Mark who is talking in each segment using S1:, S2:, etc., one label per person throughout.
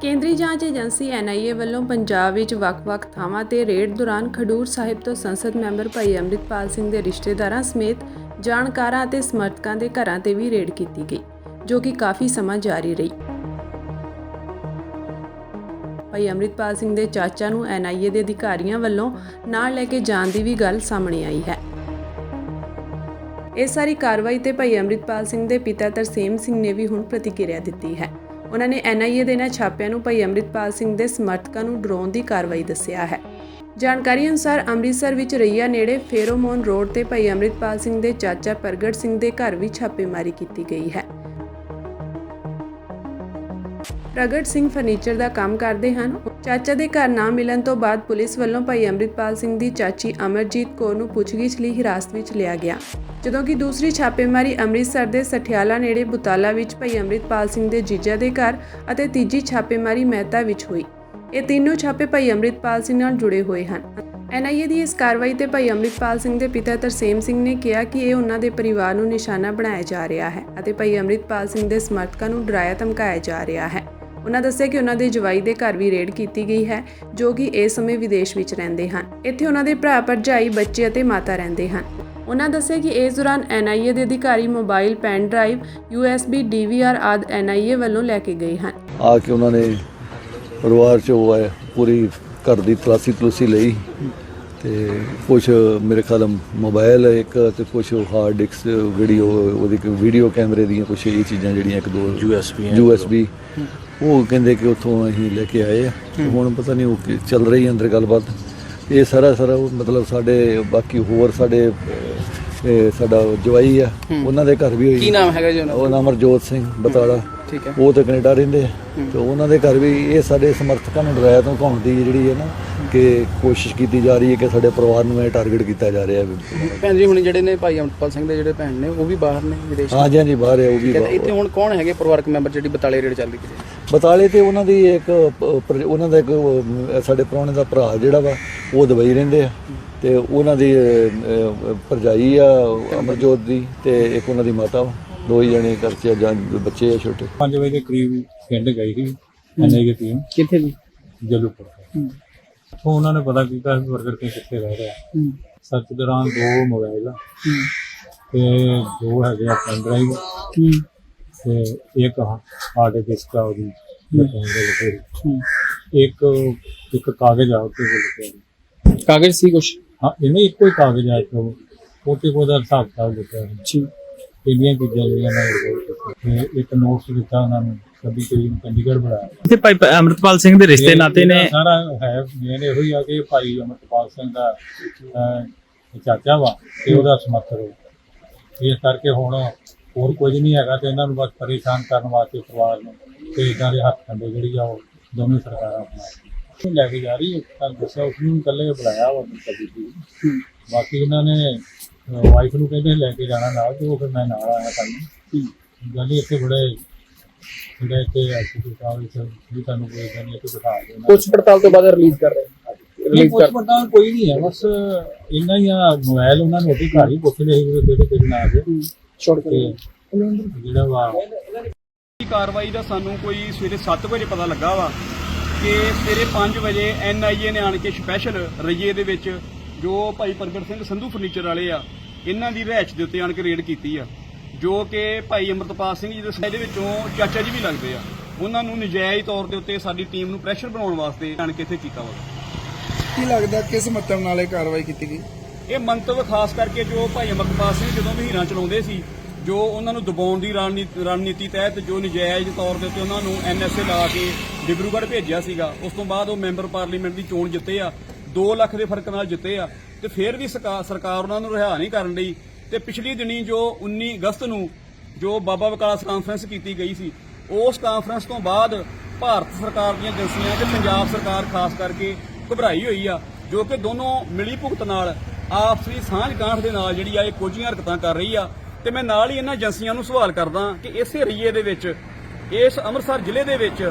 S1: ਕੇਂਦਰੀ ਜਾਂਚ agency NIA ਵੱਲੋਂ ਪੰਜਾਬ ਵਿੱਚ ਵੱਖ-ਵੱਖ ਥਾਵਾਂ ਤੇ ਰੇਡ ਦੌਰਾਨ ਖਡੂਰ ਸਾਹਿਬ ਤੋਂ ਸੰਸਦ ਮੈਂਬਰ ਭਾਈ ਅੰਮ੍ਰਿਤਪਾਲ ਸਿੰਘ ਦੇ ਰਿਸ਼ਤੇਦਾਰਾਂ ਸਮੇਤ ਜਾਣਕਾਰਾਂ ਅਤੇ ਸਮਰਥਕਾਂ ਦੇ ਘਰਾਂ ਤੇ ਵੀ ਰੇਡ ਕੀਤੀ ਗਈ, ਜੋ ਕਿ ਕਾਫੀ ਸਮਾਂ ਜਾਰੀ ਰਹੀ। ਭਾਈ ਅੰਮ੍ਰਿਤਪਾਲ ਸਿੰਘ ਦੇ ਚਾਚਾ ਨੂੰ ਐਨਆਈਏ ਦੇ ਅਧਿਕਾਰੀਆਂ ਵੱਲੋਂ ਨਾਲ ਲੈ ਕੇ ਜਾਣ ਦੀ ਵੀ ਗੱਲ ਸਾਹਮਣੇ ਆਈ ਹੈ। ਇਹ ਸਾਰੀ ਕਾਰਵਾਈ ਤੇ ਭਾਈ ਅੰਮ੍ਰਿਤਪਾਲ ਸਿੰਘ ਦੇ ਪਿਤਾ ਤਰਸੇਮ ਸਿੰਘ ਨੇ ਵੀ ਹੁਣ ਪ੍ਰਤੀਕਿਰਿਆ ਦਿੱਤੀ ਹੈ। ਉਹਨਾਂ ਨੇ ਐਨਆਈਏ ਦੇ ਇਹਨਾਂ ਛਾਪਿਆਂ ਨੂੰ ਭਾਈ ਅੰਮ੍ਰਿਤਪਾਲ ਸਿੰਘ ਦੇ ਸਮਰਥਕਾਂ ਨੂੰ ਡਰਾਉਣ ਦੀ ਕਾਰਵਾਈ ਦੱਸਿਆ ਹੈ। ਜਾਣਕਾਰੀ ਅਨੁਸਾਰ ਅੰਮ੍ਰਿਤਸਰ ਵਿੱਚ ਰਈਆ ਨੇੜੇ ਫੇਰੋਮੋਨ ਰੋਡ ਤੇ ਭਾਈ ਅੰਮ੍ਰਿਤਪਾਲ ਸਿੰਘ ਦੇ ਚਾਚਾ ਪ੍ਰਗਟ ਸਿੰਘ ਦੇ ਘਰ ਵੀ ਛਾਪੇਮਾਰੀ ਕੀਤੀ ਗਈ ਹੈ। ਪ੍ਰਗਟ ਸਿੰਘ ਫਰਨੀਚਰ ਦਾ ਕੰਮ ਕਰਦੇ ਹਨ। ਚਾਚਾ ਦੇ ਘਰ ਨਾ ਮਿਲਣ ਤੋਂ ਬਾਅਦ ਪੁਲਿਸ ਵੱਲੋਂ ਭਾਈ ਅੰਮ੍ਰਿਤਪਾਲ ਸਿੰਘ ਦੀ ਚਾਚੀ ਅਮਰਜੀਤ ਕੌਰ ਨੂੰ ਪੁੱਛਗਿੱਛ ਲਈ ਹਿਰਾਸਤ ਵਿੱਚ ਲਿਆ ਗਿਆ। ਜਦੋਂ ਕਿ ਦੂਸਰੀ ਛਾਪੇਮਾਰੀ ਅੰਮ੍ਰਿਤਸਰ ਦੇ ਸਠਿਆਲਾ ਨੇੜੇ ਬੁਤਾਲਾ ਵਿੱਚ ਭਾਈ ਅੰਮ੍ਰਿਤਪਾਲ ਸਿੰਘ ਦੇ ਜੀਜਾ ਦੇ ਘਰ ਅਤੇ ਤੀਜੀ ਛਾਪੇਮਾਰੀ ਮਹਿਤਾ ਵਿੱਚ ਹੋਈ। ਇਹ ਤਿੰਨੋਂ ਛਾਪੇ ਭਾਈ ਅੰਮ੍ਰਿਤਪਾਲ ਸਿੰਘ ਨਾਲ ਜੁੜੇ ਹੋਏ ਹਨ। ਐਨਆਈਏ ਦੀ ਇਸ ਕਾਰਵਾਈ ਤੇ ਭਾਈ ਅੰਮ੍ਰਿਤਪਾਲ ਸਿੰਘ ਦੇ ਪਿਤਾ ਤਰਸੇਮ ਸਿੰਘ ਨੇ ਕਿਹਾ ਕਿ ਇਹ ਉਹਨਾਂ ਦੇ ਪਰਿਵਾਰ ਨੂੰ ਨਿਸ਼ਾਨਾ ਬਣਾਇਆ ਜਾ ਰਿਹਾ ਹੈ ਅਤੇ ਭਾਈ ਅੰਮ੍ਰਿਤਪਾਲ ਸਿੰਘ ਦੇ ਸਮਰਥਕਾਂ ਨੂੰ ਡਰਾਇਆ ਧਮਕਾਇਆ ਜਾ ਰਿਹਾ ਹੈ। ਉਹਨਾਂ ਦੱਸਿਆ ਕਿ ਉਹਨਾਂ ਦੇ ਜਵਾਈ ਦੇ ਘਰ ਵੀ ਰੇਡ ਕੀਤੀ ਗਈ ਹੈ ਜੋ ਕਿ ਇਸ ਸਮੇਂ ਵਿਦੇਸ਼ ਵਿੱਚ ਰਹਿੰਦੇ ਹਨ। ਇੱਥੇ ਉਹਨਾਂ ਦੇ ਭਰਾ ਭਰਜਾਈ ਬੱਚੇ ਅਤੇ ਮਾਤਾ ਰਹਿੰਦੇ ਹਨ। ਉਹਨਾਂ ਦੱਸਿਆ ਕਿ ਇਸ ਦੌਰਾਨ ਐਨਆਈਏ ਦੇ ਅਧਿਕਾਰੀ mobile pen drive USB DVR ਆਦਿ ਐਨਆਈਏ ਵੱਲੋਂ ਲੈ ਕੇ ਗਏ ਹਨ।
S2: ਆ ਕੇ ਉਹਨਾਂ ਨੇ ਪਰਿਵਾਰ ਚ ਹੈ ਪੂਰੀ ਘਰ ਦੀ ਤਲਾਸੀ ਤਲੂਸੀ ਲਈ ਤੇ ਕੁਝ ਮੇਰੇ ਖਿਆਲ ਮੋਬਾਈਲ ਇੱਕ ਤੇ ਕੁਝ ਹਾਰਡ ਡਿਸਕ ਵੀਡੀਓ ਉਹਦੀ ਵੀਡੀਓ ਕੈਮਰੇ ਦੀਆਂ ਕੁਝ ਇਹ ਚੀਜ਼ਾਂ ਜਿਹੜੀਆਂ ਇੱਕ ਦੋ
S3: USB
S2: USB ਉਹ ਕਹਿੰਦੇ ਕਿ ਉੱਥੋਂ ਅਸੀਂ ਲੈ ਕੇ ਆਏ ਆ। ਹੁਣ ਪਤਾ ਨਹੀਂ ਉਹ ਚੱਲ ਰਹੀ ਹੈ ਅੰਦਰ ਗੱਲਬਾਤ। ਇਹ ਸਾਰਾ ਸਾਰਾ ਉਹ ਮਤਲਬ ਸਾਡੇ ਬਾਕੀ ਹੋਰ ਸਾਡੇ ਸਾਡਾ ਜਵਾਈ ਆ। ਉਹਨਾਂ ਦੇ ਘਰ ਵੀ ਹੋਈ।
S3: ਕੀ ਨਾਮ ਹੈਗਾ ਜੀ ਉਹਨਾਂ ਦਾ?
S2: ਉਹ ਨਾਮ ਅਰਜੋਤ ਸਿੰਘ ਬਤਾਲਾ।
S3: ਠੀਕ ਹੈ।
S2: ਉਹ ਤੇ ਕੈਨੇਡਾ ਰਹਿੰਦੇ ਆ। ਤੇ ਉਹਨਾਂ ਦੇ ਘਰ ਵੀ ਇਹ ਸਾਡੇ ਸਮਰਥਕਾਂ ਨੂੰ ਡਰਾਇਆ ਤੋਂ ਘਾਉਣ ਦੀ ਜਿਹੜੀ ਹੈ ਨਾ ਕਿ ਕੋਸ਼ਿਸ਼ ਕੀਤੀ ਜਾ ਰਹੀ ਹੈ ਕਿ ਸਾਡੇ ਪਰਿਵਾਰ ਨੂੰ ਇਹ ਟਾਰਗੇਟ ਕੀਤਾ ਜਾ ਰਿਹਾ ਹੈ।
S3: ਭੈਣ ਜੀ ਹੁਣ ਜਿਹੜੇ ਨੇ ਭਾਈ ਅਮਰਪਾਲ ਸਿੰਘ ਦੇ ਜਿਹੜੇ ਭੈਣ ਨੇ ਉਹ ਵੀ ਬਾਹਰ ਨੇ ਵਿਦੇਸ਼
S2: ਹਾਂਜੀ ਹਾਂਜੀ ਬਾਹਰ ਹੈ ਉਹ ਵੀ
S3: ਹੈ। ਇੱਥੇ ਹੁਣ ਕੌਣ ਹੈਗੇ ਪਰਿਵਾਰਕ ਮੈਂਬਰ ਜਿਹੜੀ ਬਤਾਲੇ ਰੇਡ ਚੱਲਦੀ ਪਈ ਹੈ?
S2: ਬਤਾਲੇ ਤੇ ਉਹਨਾਂ ਦੀ ਇੱਕ ਪ- ਉਹਨਾਂ ਦਾ ਇੱਕ ਸਾਡੇ ਪ੍ਰਾਹੁਣੇ ਦਾ ਭਰਾ ਜਿਹੜਾ ਵਾ ਉਹ ਦੁਬਈ ਰਹਿੰਦੇ ਆ। ਤੇ ਉਹਨਾਂ ਦੀ ਅਹ, ਅਹ, ਭਰਜਾਈ ਆ ਅਮਰਜੋਤ ਦੀ ਤੇ ਇੱਕ ਉਹਨਾਂ ਦੀ ਮਾਤਾ ਵਾ। ਦੋ ਹੀ ਜਣੇ ਘਰ 'ਚ ਜਾਂ ਬੱਚੇ ਆ ਛੋਟੇ।
S4: 5 ਵਜੇ ਦੇ ਕਰੀਬ ਪਿੰਡ ਗਈ ਸੀ ਐਨਆਈ ਦੀ ਟੀਮ
S3: ਕਿੱਥੇ ਜੀ
S4: ਜਲੂਪੁਰ। ਤੋਂ ਉਹਨਾਂ ਨੇ ਪਤਾ ਕੀਤਾ ਵੀ ਵਰਕਰ ਕੇ ਕਿੱਥੇ ਰਹਿ ਰਿਹਾ। ਸਰਚ ਦੌਰਾਨ ਦੋ ਮੋਬਾਈਲ। ਆ ਤੇ ਦੋ ਹੈਗੇ ਆ ਪੈਨ ਡਰਾਈਵ ਤੇ ਇੱਕ ਹਾਰਡ ਡਿਸਕ ਆ ਉਹਦੀ ਇੱਕ ਇੱਕ ਕਾਗਜ਼ ਆ ਉੱਤੇ ਲਿਖਿਆ
S3: ਕਾਗਜ਼ ਸੀ ਕੁਛ?
S4: ਹਾਂ ਇਹਨੇ ਇੱਕੋ ਹੀ ਕਾਗਜ਼ ਆ ਤੋਂ ਉਹਤੇ ਕੋਈ ਦਾ ਹਿਸਾਬ ਕਿਤਾਬ ਲਿਖਿਆ ਹੋਇਆ।
S3: ਜੀ।
S4: ਇੰਨੀਆਂ ਚੀਜ਼ਾਂ ਜਿਹੜੀਆਂ ਮੈਂ ਕੀਤੀਆਂ ਤੇ ਇੱਕ ਨੋਟਸ ਦਿੱਤਾ ਉਹਨਾਂ ਨੂੰ ਸਭੀ ਕਰੀਮ ਚੰਡੀਗੜ੍ਹ ਬਣਾਇਆ
S5: ਇੱਥੇ ਭਾਈ ਪ- ਅੰਮ੍ਰਿਤਪਾਲ ਸਿੰਘ ਦੇ ਰਿਸ਼ਤੇ ਨਾਤੇ ਨੇ।
S4: ਇਹਦਾ ਸਾਰਾ ਹੈ ਮੇਨ ਇਹੋ ਹੀ ਆ ਕਿ ਭਾਈ ਅਮਰਪਾਲ ਸਿੰਘ ਦਾ ਅਹ, ਚਾਚਾ ਵਾ ਤੇ ਉਹਦਾ ਸਮਰਥਕ ਹੋ। ਇਸ ਕਰਕੇ ਹੁਣ ਹੋਰ ਕੁਝ ਨਹੀਂ ਹੈਗਾ ਤੇ ਇਹਨਾਂ ਨੂੰ ਬਸ ਪਰੇਸ਼ਾਨ ਕਰਨ ਵਾਸਤੇ ਪਰਿਵਾਰ ਨੂੰ ਤੇ ਇਦਾਂ ਦੇ ਹੱਥ ਕੰਡੇ ਜਿਹੜੀ ਆ ਉਹ ਦੋਵੇਂ ਸਰਕਾਰਾਂ ਆਪਣਾ ਲੈ ਕੇ ਜਾ ਰਹੀ ਹੈ ਤਾਂ ਦੱਸਿਆ ਉਸ ਨੂੰ ਇਕੱਲੇ ਬੁਲਾਇਆ ਵਾ ਕਦੀ ਵੀ। ਬਾਕੀ ਇਹਨਾਂ ਨੇ ਵਾਈਫ ਨੂੰ ਕਹਿੰਦੇ ਲੈ ਕੇ ਜਾਣਾ ਨਾਲ ਤੇ ਉਹ ਫਿਰ ਮੈਂ ਨਾਲ ਆਇਆ ਕੱਲ ਗੱਲ ਇੱਥੇ ਬੜੇ ਜਿਹੜੇ ਇੱਥੇ ਐਸਪੀ ਸਾਹਿਬ ਵਿੱਚ ਵੀ ਤੁਹਾਨੂੰ ਕੋਈ ਗੱਲ ਨਹੀਂ ਇੱਥੇ ਬਿਠਾ ਦੇਣਾ
S3: ਪੁੱਛ ਪੜਤਾਲ ਤੋਂ ਬਾਅਦ ਰਿਲੀਜ਼ ਕਰ ਰਹੇ ਰਿਲੀਜ਼ ਕਰ
S4: ਪੜਤਾਲ ਕੋਈ ਨਹੀਂ ਹੈ ਬਸ ਇੰਨਾ ਹੀ ਆ ਮੋਬਾਈਲ ਉਹਨਾਂ ਨੂੰ ਉਹਦੀ ਘਰ ਹੀ ਪੁੱਛ ਲਏ ਸੀ ਵੀ ਕਿਹੜੇ ਕਿਹੜੇ ਨਾਂ ਦੇ।
S3: ਛੋੜ
S6: ਕਾਰਵਾਈ ਦਾ ਸਾਨੂੰ ਕੋਈ ਸਵੇਰੇ 7 ਵਜੇ ਪਤਾ ਲੱਗਾ ਵਾ ਕਿ ਸਵੇਰੇ 5 ਵਜੇ ਐਨਆਈਏ ਨੇ ਆਣ ਕੇ ਸਪੈਸ਼ਲ ਰਈਏ ਦੇ ਵਿੱਚ ਜੋ ਭਾਈ ਪ੍ਰਗਟ ਸਿੰਘ ਸੰਧੂ ਫਰਨੀਚਰ ਵਾਲੇ ਆ ਇਹਨਾਂ ਦੀ ਰਹਿائش ਦੇ ਉੱਤੇ ਆਣ ਕੇ ਰੇਡ ਕੀਤੀ ਆ। ਜੋ ਕਿ ਭਾਈ ਅਮਰਤਪਾਲ ਸਿੰਘ ਜੀ ਦੇ ਸਾਹਮਣੇ ਵਿੱਚੋਂ ਚਾਚਾ ਜੀ ਵੀ ਲੱਗਦੇ ਆ। ਉਹਨਾਂ ਨੂੰ ਨਜਾਇਜ਼ ਤੌਰ ਦੇ ਉੱਤੇ ਸਾਡੀ ਟੀਮ ਨੂੰ ਪ੍ਰੈਸ਼ਰ ਬਣਾਉਣ ਵਾਸਤੇ ਆਣ ਕੇ ਇੱਥੇ ਕੀਤਾ ਵਾ।
S7: ਕੀ ਲੱਗਦਾ ਕਿਸ ਮਤਲਬ ਨਾਲ ਇਹ ਕਾਰਵਾਈ ਕੀਤੀ ਗਈ?
S6: ਇਹ ਮੰਤਵ ਖਾਸ ਕਰਕੇ ਜੋ ਭਾਈ ਅਮਰਪਾਲ ਸਿੰਘ ਜਦੋਂ ਵੀ ਚਲਾਉਂਦੇ ਸੀ, ਜੋ ਉਹਨਾਂ ਨੂੰ ਦਬਾਉਣ ਦੀ ਰਣਨੀਤੀ ਰਣਨੀਤੀ ਤਹਿਤ ਜੋ ਨਜਾਇਜ਼ ਤੌਰ ਦੇ ਉੱਤੇ ਉਹਨਾਂ ਨੂੰ ਐਨਐਸਏ ਲਾ ਕੇ ਡਿਬਰੂਗੜ੍ਹ ਭੇਜਿਆ ਸੀਗਾ, ਉਸ ਤੋਂ ਬਾਅਦ ਉਹ ਮੈਂਬਰ ਪਾਰਲੀਮੈਂਟ ਦੀ ਚੋਣ ਜਿੱਤੇ ਆ 2 ਲੱਖ ਦੇ ਫ਼ਰਕ ਨਾਲ ਜਿੱਤੇ ਆ, ਤੇ ਫਿਰ ਵੀ ਸਰਕਾ- ਸਰਕਾਰ ਉਹਨਾਂ ਨੂੰ ਰਿਹਾ ਨਹੀਂ ਕਰਨ ਲਈ ਤੇ ਪਿਛਲੀ ਦਿਨੀ ਜੋ 19 ਅਗਸਤ ਨੂੰ ਜੋ ਬਾਬਾ ਵਿਕਾਸ ਕਾਨਫਰੰਸ ਕੀਤੀ ਗਈ ਸੀ, ਉਸ ਕਾਨਫਰੰਸ ਤੋਂ ਬਾਅਦ ਭਾਰਤ ਸਰਕਾਰ ਦੀਆਂ ਏਜੰਸੀਆਂ ਤੇ ਪੰਜਾਬ ਸਰਕਾਰ ਖਾਸ ਕਰਕੇ ਘਬਰਾਈ ਹੋਈ ਆ, ਜੋ ਕਿ ਦੋਨੋਂ ਮਿਲੀ ਭੁਗਤ ਨਾਲ ਆਪਸੀ ਸਾਂਝ ਗਾਂਠ ਦੇ ਨਾਲ ਜਿਹੜੀ ਆ ਇਹ ਕੋਝੀਆਂ ਹਰਕਤਾਂ ਕਰ ਰਹੀ ਆ ਤੇ ਮੈਂ ਨਾਲ ਹੀ ਇਹਨਾਂ ਏਜੰਸੀਆਂ ਨੂੰ ਸਵਾਲ ਕਰਦਾ ਕਿ ਇਸੇ ਰਈਏ ਦੇ ਵਿੱਚ, ਇਸ ਅੰਮ੍ਰਿਤਸਰ ਜ਼ਿਲ੍ਹੇ ਦੇ ਵਿੱਚ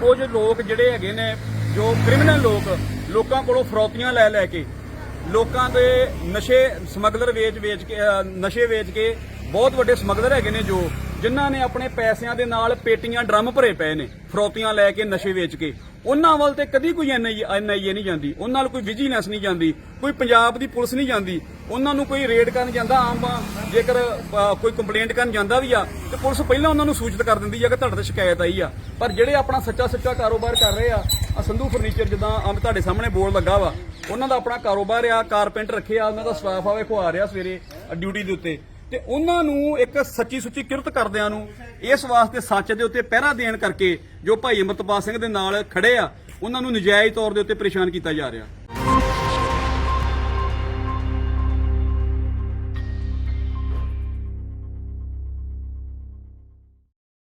S6: ਕੁਝ ਲੋਕ ਜਿਹੜੇ ਹੈਗੇ ਨੇ, ਜੋ ਕ੍ਰਿਮੀਨਲ ਲੋਕ, ਲੋਕਾਂ ਕੋਲੋਂ ਫਰੋਤੀਆਂ ਲੈ ਲੈ ਕੇ, ਲੋਕਾਂ ਦੇ ਨਸ਼ੇ ਸਮਗਲਰ ਵੇਚ ਵੇਚ ਕੇ ਨਸ਼ੇ ਵੇਚ ਕੇ ਬਹੁਤ ਵੱਡੇ ਸਮਗਲਰ ਹੈਗੇ ਨੇ ਜੋ ਜਿਨ੍ਹਾਂ ਨੇ ਆਪਣੇ ਪੈਸਿਆਂ ਦੇ ਨਾਲ ਪੇਟੀਆਂ ਡਰਮ ਭਰੇ ਪਏ ਨੇ, ਫਰੋਤੀਆਂ ਲੈ ਕੇ ਨਸ਼ੇ ਵੇਚ ਕੇ। ਉਹਨਾਂ ਵੱਲ ਤੇ ਕਦੀ ਕੋਈ ਐਨਆਈਏ ਐਨਆਈਏ ਨਹੀਂ ਜਾਂਦੀ। ਉਹਨਾਂ ਨਾਲ ਕੋਈ ਵਿਜੀਲੈਂਸ ਨਹੀਂ ਜਾਂਦੀ, ਕੋਈ ਪੰਜਾਬ ਦੀ ਪੁਲਿਸ ਨਹੀਂ ਜਾਂਦੀ। ਉਹਨਾਂ ਨੂੰ ਕੋਈ ਰੇਡ ਕਰਨ ਜਾਂਦਾ ਆਮ ਜੇਕਰ ਕੋਈ ਕੰਪਲੇਂਟ ਕਰਨ ਜਾਂਦਾ ਵੀ ਆ, ਤੇ ਪੁਲਿਸ ਪਹਿਲਾਂ ਉਹਨਾਂ ਨੂੰ ਸੂਚਿਤ ਕਰ ਦਿੰਦੀ ਆ ਕਿ ਤੁਹਾਡੇ ਤੇ ਸ਼ਿਕਾਇਤ ਆਈ ਆ। ਪਰ ਜਿਹੜੇ ਆਪਣਾ ਸੱਚਾ ਸੱਚਾ ਕਾਰੋਬਾਰ ਕਰ ਰਹੇ ਆ ਆ ਸੰਧੂ ਫਰਨੀਚਰ ਜਿੱਦਾਂ ਆਮ ਤੁਹਾਡੇ ਸਾਹਮਣੇ ਬੋਰਡ ਲੱਗਾ ਵਾ, ਉਹਨਾਂ ਦਾ ਆਪਣਾ ਕਾਰੋਬਾਰ ਆ ਕਾਰਪੈਂਟਰ ਰੱਖਿਆ, ਉਹਨਾਂ ਦਾ ਸਟਾਫ ਆ, ਵੇਖੋ ਆ ਰਿਹਾ ਸਵੇਰੇ ਡਿਊਟੀ ਦੇ ਉੱਤੇ। ਤੇ ਉਹਨਾਂ ਨੂੰ ਇੱਕ ਸੱਚੀ ਸੁੱਚੀ ਕਿਰਤ ਕਰਦਿਆਂ ਨੂੰ, ਇਸ ਵਾਸਤੇ ਸੱਚ ਦੇ ਉੱਤੇ ਪਹਿਰਾ ਦੇਣ ਕਰਕੇ ਜੋ ਭਾਈ ਅਮਰਤਪਾਲ ਸਿੰਘ ਦੇ ਨਾਲ ਖੜੇ ਆ, ਉਹਨਾਂ ਨੂੰ ਨਜਾਇਜ਼ ਤੌਰ ਦੇ ਉੱਤੇ ਪਰੇਸ਼ਾਨ ਕੀਤਾ ਜਾ ਰਿਹਾ।